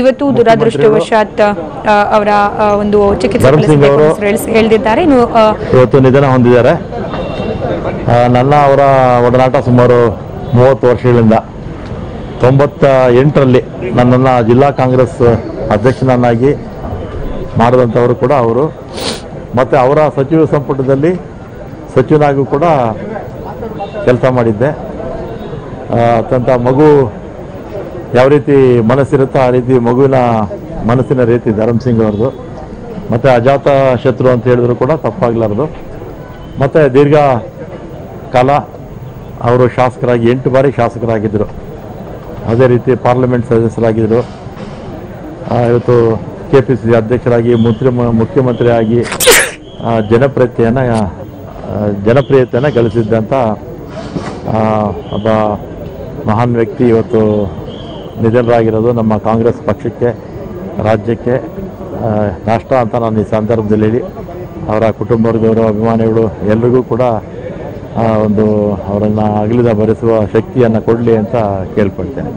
ಇವತ್ತು ದುರಾದೃಷ್ಟವಶಾತ್ ಅವರ ಒಂದು ಚಿಕಿತ್ಸೆ ಇನ್ನು ಇವತ್ತು ನಿಧನ ಹೊಂದಿದ್ದಾರೆ. ನನ್ನ ಅವರ ಒಡನಾಟ ಸುಮಾರು ಮೂವತ್ತು ವರ್ಷಗಳಿಂದ. ತೊಂಬತ್ತ ಎಂಟರಲ್ಲಿ ನನ್ನನ್ನು ಜಿಲ್ಲಾ ಕಾಂಗ್ರೆಸ್ ಅಧ್ಯಕ್ಷನನ್ನಾಗಿ ಮಾಡಿದಂಥವರು ಕೂಡ ಅವರು. ಮತ್ತು ಅವರ ಸಚಿವ ಸಂಪುಟದಲ್ಲಿ ಸಚಿವನಾಗೂ ಕೂಡ ಕೆಲಸ ಮಾಡಿದ್ದೆ. ಅತ್ಯಂತ ಮಗು ಯಾವ ರೀತಿ ಮನಸ್ಸಿರುತ್ತೋ ಆ ರೀತಿ ಮಗುವಿನ ಮನಸ್ಸಿನ ರೀತಿ ಧರ್ಮ್ ಸಿಂಗ್ ಅವ್ರದ್ದು. ಮತ್ತು ಅಜಾತ ಶತ್ರು ಅಂತ ಹೇಳಿದ್ರು ಕೂಡ ತಪ್ಪಾಗಲಾರ್ದು. ಮತ್ತು ದೀರ್ಘ ಕಾಲ ಅವರು ಶಾಸಕರಾಗಿ, ಎಂಟು ಬಾರಿ ಶಾಸಕರಾಗಿದ್ದರು. ಅದೇ ರೀತಿ ಪಾರ್ಲಿಮೆಂಟ್ ಸದಸ್ಯರಾಗಿದ್ದರು. ಇವತ್ತು ಕೆ ಪಿ ಸಿ ಅಧ್ಯಕ್ಷರಾಗಿ ಮುಖ್ಯ ಮುಖ್ಯಮಂತ್ರಿಯಾಗಿ ಜನಪ್ರಿಯತೆಯನ್ನು ಜನಪ್ರಿಯತೆಯನ್ನು ಗಳಿಸಿದ್ದಂಥ ಒಬ್ಬ ಮಹಾನ್ ವ್ಯಕ್ತಿ ಇವತ್ತು ನಿಧನರಾಗಿರೋದು ನಮ್ಮ ಕಾಂಗ್ರೆಸ್ ಪಕ್ಷಕ್ಕೆ, ರಾಜ್ಯಕ್ಕೆ ನಷ್ಟ ಅಂತ ನಾನು ಈ ಸಂದರ್ಭದಲ್ಲಿ ಹೇಳಿ ಅವರ ಕುಟುಂಬವರ್ಗವರು ಅಭಿಮಾನಿಗಳು ಎಲ್ರಿಗೂ ಕೂಡ ಒಂದು ಅವರನ್ನು ಅಗಲಿದ ಭರಿಸುವ ಶಕ್ತಿಯನ್ನು ಕೊಡಲಿ ಅಂತ ಕೇಳ್ಕೊಳ್ತೇನೆ.